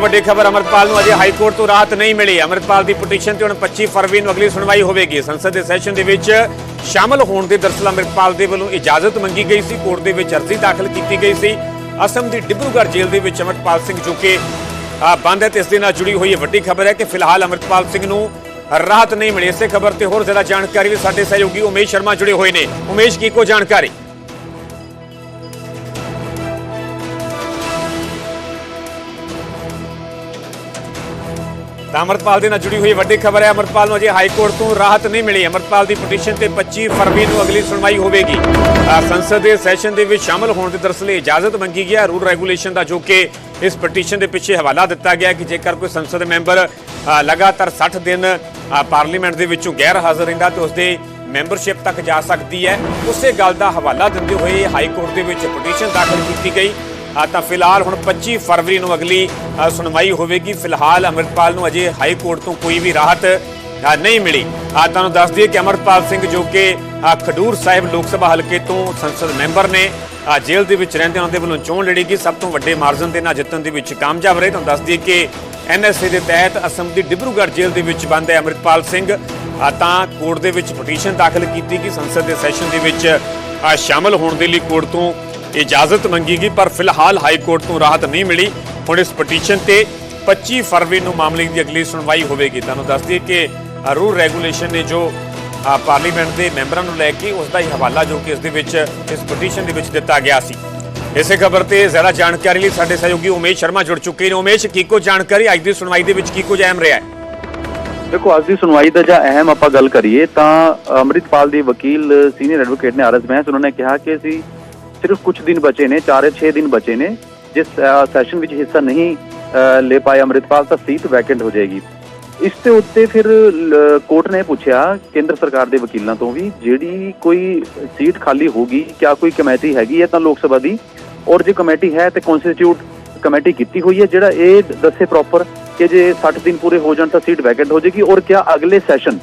ਵੱਡੀ ਖਬਰ ਅਮਰਪਾਲ ਨੂੰ ਅਜੇ ਹਾਈ ਕੋਰਟ ਤੋਂ ਰਾਹਤ ਨਹੀਂ ਮਿਲੀ। ਅਮਰਪਾਲ ਦੀ ਪਟੀਸ਼ਨ ਤੇ ਹੁਣ 25 ਫਰਵਰੀ ਨੂੰ ਅਗਲੀ ਸੁਣਵਾਈ ਹੋਵੇਗੀ। ਸੰਸਦ ਦੇ ਸੈਸ਼ਨ ਦੇ ਵਿੱਚ ਸ਼ਾਮਲ ਹੋਣ ਦੇ ਦਰਸਲ ਅਮਰਪਾਲ ਦੇ ਵੱਲੋਂ ਇਜਾਜ਼ਤ ਮੰਗੀ ਗਈ ਸੀ। ਕੋਰਟ ਦੇ ਵਿੱਚ ਅਰਜ਼ੀ ਦਾਖਲ ਕੀਤੀ ਗਈ ਸੀ। ਅਸਮ ਦੀ ਡਿਬਰੂਗੜ੍ਹ ਜੇਲ੍ਹ ਦੇ ਵਿੱਚ ਅਮਰਪਾਲ ਸਿੰਘ ਜੋ ਕਿ ਬੰਦ ਹੈ ਤੇ ਇਸ ਦੇ ਨਾਲ ਜੁੜੀ ਹੋਈ ਇਹ ਵੱਡੀ ਖਬਰ ਹੈ ਕਿ ਫਿਲਹਾਲ ਅਮਰਪਾਲ ਸਿੰਘ ਨੂੰ ਰਾਹਤ ਨਹੀਂ ਮਿਲੀ। ਇਸੇ ਖਬਰ ਤੇ ਹੋਰ ਜ਼ਿਆਦਾ ਜਾਣਕਾਰੀ ਵੀ ਸਾਡੇ ਸਹਿਯੋਗੀ ਉਮੇਸ਼ ਸ਼ਰਮਾ ਜੁੜੇ ਹੋਏ ਨੇ। ਉਮੇਸ਼, ਕੀ ਕੋ ਜਾਣਕਾਰੀ? ਤਾਂ ਅਮਰਪਾਲ ਦੇ ਨਾਲ ਜੁੜੀ ਹੋਈ ਵੱਡੀ ਖਬਰ ਹੈ ਅਮਰਪਾਲ ਨੂੰ ਅਜੇ ਹਾਈ ਕੋਰਟ ਤੋਂ ਰਾਹਤ ਨਹੀਂ ਮਿਲੀ। ਅਮਰਪਾਲ ਦੀ ਪਟੀਸ਼ਨ ਤੇ 25 ਫਰਵਰੀ ਨੂੰ ਅਗਲੀ ਸੁਣਵਾਈ ਹੋਵੇਗੀ। ਸੰਸਦ ਦੇ ਸੈਸ਼ਨ ਦੇ ਵਿੱਚ ਸ਼ਾਮਲ ਹੋਣ ਦੀ ਦਰਅਸਲ ਇਜਾਜ਼ਤ ਮੰਗੀ ਗਿਆ ਰੂਲ ਰੈਗੂਲੇਸ਼ਨ ਦਾ ਜੋ ਕਿ ਇਸ ਪਟੀਸ਼ਨ ਦੇ ਪਿੱਛੇ ਹਵਾਲਾ ਦਿੱਤਾ ਗਿਆ ਕਿ ਜੇਕਰ ਕੋਈ ਸੰਸਦ ਮੈਂਬਰ ਲਗਾਤਾਰ 60 ਦਿਨ ਪਾਰਲੀਮੈਂਟ ਦੇ ਵਿੱਚੋਂ ਗੈਰ ਹਾਜ਼ਰ ਰਹਿੰਦਾ ਤੇ ਉਸਦੇ ਮੈਂਬਰਸ਼ਿਪ ਤੱਕ ਜਾ ਸਕਦੀ ਹੈ, ਉਸੇ ਗੱਲ ਦਾ ਹਵਾਲਾ ਦਿੰਦੇ ਹੋਏ ਹਾਈ ਕੋਰਟ ਦੇ ਵਿੱਚ ਪਟੀਸ਼ਨ ਦਾਖਲ ਕੀਤੀ ਗਈ। ਤਾਂ ਫਿਲਹਾਲ ਹੁਣ 25 ਫਰਵਰੀ ਨੂੰ ਅਗਲੀ ਸੁਣਵਾਈ ਹੋਵੇਗੀ। ਫਿਲਹਾਲ ਅਮਰਪਾਲ ਨੂੰ ਅਜੇ ਹਾਈ ਕੋਰਟ ਤੋਂ ਕੋਈ ਵੀ ਰਾਹਤ ਨਹੀਂ ਮਿਲੀ। ਆ ਤੁਹਾਨੂੰ ਦੱਸ ਦਈਏ ਕਿ ਅਮਰਪਾਲ ਸਿੰਘ ਜੋ ਕਿ ਖਡੂਰ ਸਾਹਿਬ ਲੋਕ ਸਭਾ ਹਲਕੇ ਤੋਂ ਸੰਸਦ ਮੈਂਬਰ ਨੇ ਅ, ਜੇਲ੍ਹ ਦੇ ਵਿੱਚ ਰਹਿੰਦੇ ਉਹਨਾਂ ਦੇ ਵੱਲੋਂ ਚੋਣ ਲੜੇਗੀ ਸਭ ਤੋਂ ਵੱਡੇ ਮਾਰਜਨ ਦੇ ਨਾਲ ਜਿੱਤਣ ਦੇ ਵਿੱਚ ਕਾਮਯਾਬ ਰਹੇ। ਤੁਹਾਨੂੰ ਦੱਸ ਦਈਏ ਕਿ ਐਨਐਸਏ ਦੇ ਤਹਿਤ ਅਸਮ ਦੀ ਡਿਬਰੂਗੜ੍ਹ ਜੇਲ੍ਹ ਦੇ ਵਿੱਚ ਬੰਦ ਹੈ ਅਮਰਪਾਲ ਸਿੰਘ। ਤਾਂ ਕੋਰਟ ਦੇ ਵਿੱਚ ਪਟੀਸ਼ਨ ਦਾਖਲ ਕੀਤੀ ਕਿ ਸੰਸਦ ਦੇ ਸੈਸ਼ਨ ਦੇ ਵਿੱਚ ਅ, ਸ਼ਾਮਲ ਹੋਣ ਦੇ ਲਈ ਕੋਰਟ ਤੋਂ ਇਜਾਜ਼ਤ ਮੰਗੀ ਗਈ ਪਰ ਫਿਲਹਾਲ ਹਾਈ ਕੋਰਟ ਤੋਂ ਰਾਹਤ ਨਹੀਂ ਮਿਲੀ। ਹੁਣ ਇਸ ਪਟੀਸ਼ਨ ਤੇ 25 ਫਰਵਰੀ ਨੂੰ ਮਾਮਲੇ ਦੀ ਅਗਲੀ ਸੁਣਵਾਈ ਹੋਵੇਗੀ। ਤੁਹਾਨੂੰ ਦੱਸ ਦਈਏ ਕਿ ਰੂਲ ਰੈਗੂਲੇਸ਼ਨ ਨੇ ਜੋ ਪਾਰਲੀਮੈਂਟ ਦੇ ਮੈਂਬਰਾਂ ਨੂੰ ਲੈ ਕੇ ਉਸ ਦਾ ਹੀ ਹਵਾਲਾ ਜੋ ਕਿ ਇਸ ਦੇ ਵਿੱਚ, ਇਸ ਪਟੀਸ਼ਨ ਦੇ ਵਿੱਚ ਦਿੱਤਾ ਗਿਆ ਸੀ। ਇਸੇ ਖਬਰ ਤੇ ਜ਼ਿਆਦਾ ਜਾਣਕਾਰੀ ਲਈ ਸਾਡੇ ਸਹਿਯੋਗੀ ਉਮੇਸ਼ ਸ਼ਰਮਾ ਜੁੜ ਚੁੱਕੇ ਨੇ। ਉਮੇਸ਼, ਕੀ ਕੋ ਜਾਣਕਾਰੀ ਅੱਜ ਦੀ ਸੁਣਵਾਈ ਦੇ ਵਿੱਚ ਕੀ ਕੁਝ ਅਹਿਮ ਰਿਹਾ ਹੈ? ਦੇਖੋ, ਅੱਜ ਦੀ ਸੁਣਵਾਈ ਦਾ ਜਾਂ ਅਹਿਮ ਆਪਾਂ ਗੱਲ ਕਰੀਏ ਤਾਂ ਅੰਮ੍ਰਿਤਪਾਲ ਦੇ ਵਕੀਲ ਸੀਨੀਅਰ ਐਡਵੋਕੇਟ ਨੇ ਆਰਐਸ ਬੈਂਸ ਉਹਨਾਂ ਨੇ ਕਿਹਾ ਕਿ ਅਸੀਂ ਸਿਰਫ ਕੁਝ ਦਿਨ ਬਚੇ ਨੇ 4-6 ਦਿਨ ਬਚੇ ਨੇ। ਜਿਸ ਸੈਸ਼ਨ ਵਿੱਚ ਹਿੱਸਾ ਨਹੀਂ ਲੈ ਪਾਏ ਅੰਮ੍ਰਿਤਪਾਲ ਤਾਂ ਸੀਟ ਵੈਕੈਂਟ ਹੋ ਜਾਏਗੀ। ਇਸ ਦੇ ਉੱਤੇ ਫਿਰ ਕੋਰਟ ਨੇ ਪੁੱਛਿਆ, ਕੇਂਦਰ ਸਰਕਾਰ ਦੇ ਵਕੀਲਾਂ ਤੋਂ ਵੀ, ਜਿਹੜੀ ਕੋਈ ਸੀਟ ਖਾਲੀ ਹੋਗੀ ਕਿਆ ਕੋਈ ਕਮੇਟੀ ਹੈਗੀ ਹੈ ਤਾਂ ਲੋਕ ਸਭਾ ਦੀ? ਔਰ ਜੇ ਕਮੇਟੀ ਹੈ ਤੇ ਕਨਸਟੀਟਿਊਟ ਕਮੇਟੀ ਕੀਤੀ ਹੋਈ ਹੈ, ਜਿਹੜਾ ਇਹ ਦੱਸੇ ਪ੍ਰੋਪਰ ਕਿ ਜੇ 60 ਦਿਨ ਪੂਰੇ ਹੋ ਜਾਣ ਤਾਂ ਸੀਟ ਵੈਕੈਂਟ ਹੋ ਜਾਏਗੀ, ਔਰ ਕਿਆ ਅਗਲੇ ਸੈਸ਼ਨ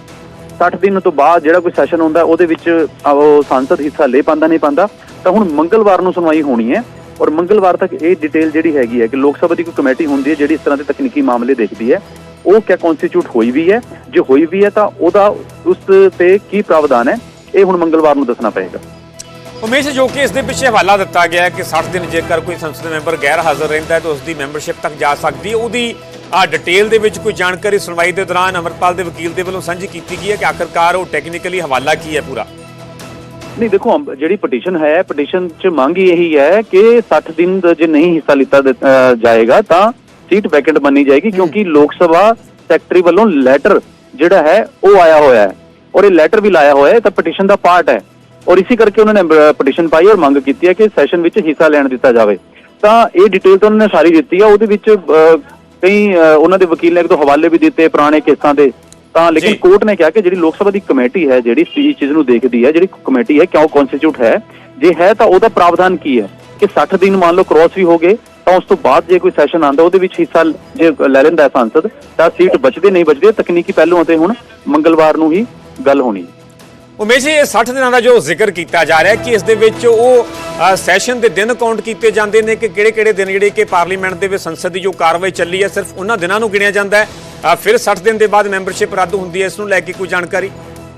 60 ਦਿਨ ਤੋਂ ਬਾਅਦ ਜਿਹੜਾ ਕੋਈ ਸੈਸ਼ਨ ਹੁੰਦਾ, ਉਹਦੇ ਵਿੱਚ ਉਹ ਸੰਸਦ ਹਿੱਸਾ ਲੈ ਪਾਉਂਦਾ, ਨਹੀਂ ਪਾਉਂਦਾ, ਤਾਂ ਹੁਣ ਮੰਗਲਵਾਰ ਨੂੰ ਸੁਣਵਾਈ ਹੋਣੀ ਹੈ ਔਰ ਮੰਗਲਵਾਰ ਤੱਕ ਇਹ ਡਿਟੇਲ ਜਿਹੜੀ ਹੈਗੀ ਹੈ ਕਿ ਲੋਕ ਸਭਾ ਦੀ ਕੋਈ ਕਮੇਟੀ ਹੁੰਦੀ ਹੈ ਜਿਹੜੀ ਇਸ ਤਰ੍ਹਾਂ ਦੇ ਤਕਨੀਕੀ ਮਾਮਲੇ ਦੇਖਦੀ ਹੈ, ਉਹ ਕਿਆ ਕਨਸਟੀਟਿਊਟ ਹੋਈ ਵੀ ਹੈ? ਜੇ ਹੋਈ ਵੀ ਹੈ ਤਾਂ ਉਹਦਾ ਉਸ ਤੇ ਕੀ ਪ੍ਰਾਵਧਾਨ ਹੈ? ਇਹ ਹੁਣ ਮੰਗਲਵਾਰ ਨੂੰ ਦੱਸਣਾ ਪਏਗਾ। ਉਮੇਸ਼ ਜੋ ਕਿ ਇਸ ਦੇ ਪਿੱਛੇ ਹਵਾਲਾ ਦਿੱਤਾ ਗਿਆ ਹੈ ਕਿ 60 ਦਿਨ ਜੇਕਰ ਕੋਈ ਸੰਸਦ ਮੈਂਬਰ ਗੈਰ ਹਾਜ਼ਰ ਰਹਿੰਦਾ ਹੈ ਤਾਂ ਉਸ ਦੀ ਮੈਂਬਰਸ਼ਿਪ ਤੱਕ ਜਾ ਸਕਦੀ ਹੈ। ਉਹਦੀ ਆ ਡਿਟੇਲ ਦੇ ਵਿੱਚ ਕੋਈ ਜਾਣਕਾਰੀ ਸੁਣਵਾਈ ਦੇ ਦੌਰਾਨ ਅਮਰਪਾਲ ਦੇ ਵਕੀਲ ਦੇ ਵੱਲੋਂ ਸਾਂਝੀ ਕੀਤੀ ਗਈ ਹੈ ਕਿ ਆਖਰਕਾਰ ਉਹ ਟੈਕਨੀਕਲੀ ਹਵਾਲਾ ਕੀ ਹੈ ਪੂਰਾ? ਨਹੀਂ ਦੇਖੋ ਜਿਹੜੀ ਪਟੀਸ਼ਨ ਹੈ ਪਟੀਸ਼ਨ 'ਚ ਮੰਗ ਹੀ ਇਹੀ ਹੈ ਕਿ 60 ਦਿਨ ਜੇ ਨਹੀਂ ਹਿੱਸਾ ਲਿੱਤਾ ਜਾਏਗਾ ਤਾਂ ਸੀਟ ਵੈਕੈਂਟ ਮੰਨੀ ਜਾਏਗੀ ਕਿਉਂਕਿ ਲੋਕ ਸਭਾ ਸੈਕਟਰੀ ਵੱਲੋਂ ਲੈਟਰ ਜਿਹੜਾ ਹੈ ਉਹ ਆਇਆ ਹੋਇਆ ਹੈ। ਔਰ ਇਹ ਲੈਟਰ ਵੀ ਲਾਇਆ ਹੋਇਆ ਹੈ ਤਾਂ ਪਟੀਸ਼ਨ ਦਾ ਪਾਰਟ ਹੈ। ਔਰ ਇਸੇ ਕਰਕੇ ਉਹਨਾਂ ਨੇ ਪਟੀਸ਼ਨ ਪਾਈ ਔਰ ਮੰਗ ਕੀਤੀ ਹੈ ਕਿ ਸੈਸ਼ਨ ਵਿੱਚ ਹਿੱਸਾ ਲੈਣ ਦਿੱਤਾ ਜਾਵੇ। ਤਾਂ ਇਹ ਡਿਟੇਲ ਤਾਂ ਉਹਨਾਂ ਨੇ ਸਾਰੀ ਦਿੱਤੀ ਹੈ ਉਹਦੇ ਵਿੱਚ ਕਈ ਉਹਨਾਂ ਦੇ ਵਕੀਲ ਨੇ ਇੱਕ ਦੋ ਹਵਾਲੇ ਵੀ ਦਿੱਤੇ ਪੁਰਾਣੇ ਕੇਸਾਂ ਦੇ। ਤਾਂ ਲੇਕਿਨ। ਕੋਰਟ ਨੇ ਕਿਹਾ ਕਿ ਜਿਹੜੀ ਲੋਕ ਸਭਾ ਦੀ ਕਮੇਟੀ ਹੈ ਜਿਹੜੀ ਇਸ ਚੀਜ਼ ਨੂੰ ਦੇਖਦੀ ਹੈ ਜਿਹੜੀ ਕਮੇਟੀ ਹੈ ਕਿਉਂ ਕਨਸਟੀਟਿਊਟ ਹੈ? ਜੇ ਹੈ ਤਾਂ ਉਹਦਾ ਪ੍ਰਾਵਧਾਨ ਕੀ ਹੈ? ਕਿ 60 ਦਿਨ ਮੰਨ ਲਓ ਕ੍ਰੋਸ ਵੀ ਹੋ ਗਏ ਤਾਂ ਉਸ ਤੋਂ ਬਾਅਦ ਜੇ ਕੋਈ ਸੈਸ਼ਨ ਆਂਦਾ ਉਹਦੇ ਵਿੱਚ ਹਿੱਸਾ ਜੇ ਲੈ ਲੈਂਦਾ ਹੈ ਸੰਸਦ ਤਾਂ ਸੀਟ ਬਚਦੇ ਨਹੀਂ ਬਚਦੇ ਤਕਨੀਕੀ ਪਹਿਲੂਆਂ ਤੇ ਹੁਣ ਮੰਗਲਵਾਰ ਨੂੰ ਹੀ ਗੱਲ ਹੋਣੀ ਹੈ। ਉਮੇਸ਼ ਇਹ 60 ਦਿਨਾਂ ਦਾ ਜੋ ਜ਼ਿਕਰ ਕੀਤਾ ਜਾ ਰਿਹਾ ਕਿ ਇਸ ਦੇ ਵਿੱਚ ਉਹ ਸੈਸ਼ਨ ਦੇ ਦਿਨ ਕਾਊਂਟ ਕੀਤੇ ਜਾਂਦੇ ਨੇ ਕਿ ਕਿਹੜੇ-ਕਿਹੜੇ ਦਿਨ ਜਿਹੜੇ ਕਿ ਪਾਰਲੀਮੈਂਟ ਦੇ ਵਿੱਚ ਸੰਸਦ ਦੀ ਜੋ ਕਾਰਵਾਈ ਚੱਲੀ ਹੈ, ਸਿਰਫ ਉਹਨਾਂ ਦਿਨਾਂ ਨੂੰ ਗਿਣਿਆ ਜਾਂਦਾ ਹੈ। ਫਿਰ 60 ਦਿਨ ਦੇ ਬਾਅਦ ਮੈਂਬਰਸ਼ਿਪ ਰੱਦ ਹੁੰਦੀ ਹੈ, ਇਸ ਨੂੰ ਲੈ ਕੇ ਕੋਈ ਜਾਣਕਾਰੀ?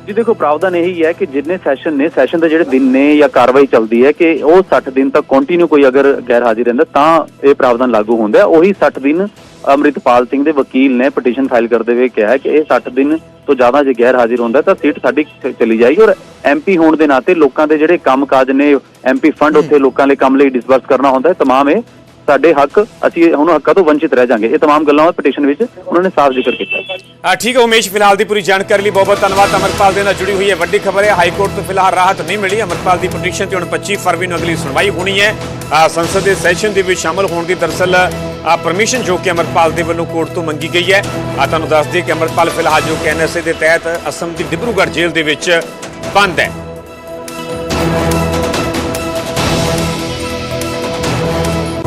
ਜੀ ਦੇਖੋ, ਪ੍ਰਾਵਧਾਨ ਇਹੀ ਹੈ ਕਿ ਜਿੰਨੇ ਸੈਸ਼ਨ ਨੇ, ਸੈਸ਼ਨ ਦੇ ਜਿਹੜੇ ਦਿਨ ਨੇ ਜਾਂ ਕਾਰਵਾਈ ਚੱਲਦੀ ਹੈ ਕਿ ਉਹ 60 ਦਿਨ ਤੱਕ ਕੰਟੀਨਿਊ ਕੋਈ ਅਗਰ ਗੈਰ ਹਾਜ਼ਰ ਰਹਿੰਦਾ, ਤਾਂ ਇਹ ਪ੍ਰਾਵਧਾਨ ਲਾਗੂ ਹੁੰਦਾ ਹੈ। ਉਹੀ 60 ਦਿਨ ਅੰਮ੍ਰਿਤਪਾਲ ਸਿੰਘ ਦੇ ਵਕੀਲ ਨੇ ਪਟੀਸ਼ਨ ਫਾਈਲ ਕਰਦੇ ਹੋਏ ਕਿਹਾ ਹੈ ਕਿ ਇਹ 60 ਦਿਨ ਤੋਂ ਜ਼ਿਆਦਾ ਜੇ ਗੈਰ ਹਾਜ਼ਰ ਹੁੰਦਾ ਤਾਂ ਸੀਟ ਸਾਡੀ ਚ- ਚਲੀ ਜਾਏਗੀ ਔਰ ਐਮਪੀ ਹੋਣ ਦੇ ਨਾਤੇ ਲੋਕਾਂ ਦੇ ਜਿਹੜੇ ਕੰਮਕਾਜ ਨੇ ਐਮਪੀ ਫੰਡ ਉੱਥੇ ਲੋਕਾਂ ਲਈ ਕੰਮ ਲਈ ਡਿਸਬਰਸ ਕਰਨਾ ਹੁੰਦਾ ਹੈ तमाम ਇਹ ਸਾਡੇ ਹੱਕ ਅਸੀਂ ਹੁਣ ਹੱਕਾਂ ਤੋਂ ਵੰਚਿਤ ਰਹਿ ਜਾਾਂਗੇ ਇਹ तमाम ਗੱਲਾਂ ਪਟੀਸ਼ਨ ਵਿੱਚ ਉਹਨਾਂ ਨੇ ਸਾਫ਼ ਜ਼ਿਕਰ ਕੀਤਾ ਹੈ ਆ ਠੀਕ ਹੈ ਉਮੇਸ਼ ਫਿਲਹਾਲ ਦੀ ਪੂਰੀ ਜਾਣਕਾਰੀ ਲਈ ਬਹੁਤ ਬਹੁਤ ਧੰਨਵਾਦ ਅਮਰਪਾਲ ਦੇ ਨਾਲ ਜੁੜੀ ਹੋਈ ਹੈ ਵੱਡੀ ਖਬਰ ਹੈ ਹਾਈ ਕੋਰਟ ਤੋਂ ਫਿਲਹਾਲ ਰਾਹਤ ਨਹੀਂ ਮਿਲੀ ਅਮਰਪਾਲ ਦੀ ਪਟੀਸ਼ਨ ਤੇ ਹੁਣ 25 ਫਰਵਰੀ ਨੂੰ ਅਗਲੀ ਸੁਣਵਾਈ ਹੋਣੀ ਹੈ ਆ, ਸੰਸਦ ਦੇ ਸੈਸ਼ਨ ਦੇ ਵਿੱਚ ਸ਼ਾਮਲ ਹੋਣ ਦੀ ਦਰਸਲ ਆ ਪਰਮਿਸ਼ਨ ਜੋ ਕਿ ਅਮਰਪਾਲ ਦੇ ਵੱਲੋਂ ਕੋਰਟ ਤੋਂ ਮੰਗੀ ਗਈ ਹੈ। ਆ ਤੁਹਾਨੂੰ ਦੱਸ ਦਈਏ ਕਿ ਅਮਰਪਾਲ ਫਿਲਹਾਲ ਜੋ ਕਿ ਐਨਐਸਏ ਦੇ ਤਹਿਤ ਅਸਮ ਦੀ ਡਿਬਰੂਗੜ੍ਹ ਜੇਲ੍ਹ ਦੇ ਵਿੱਚ ਬੰਦ ਹੈ।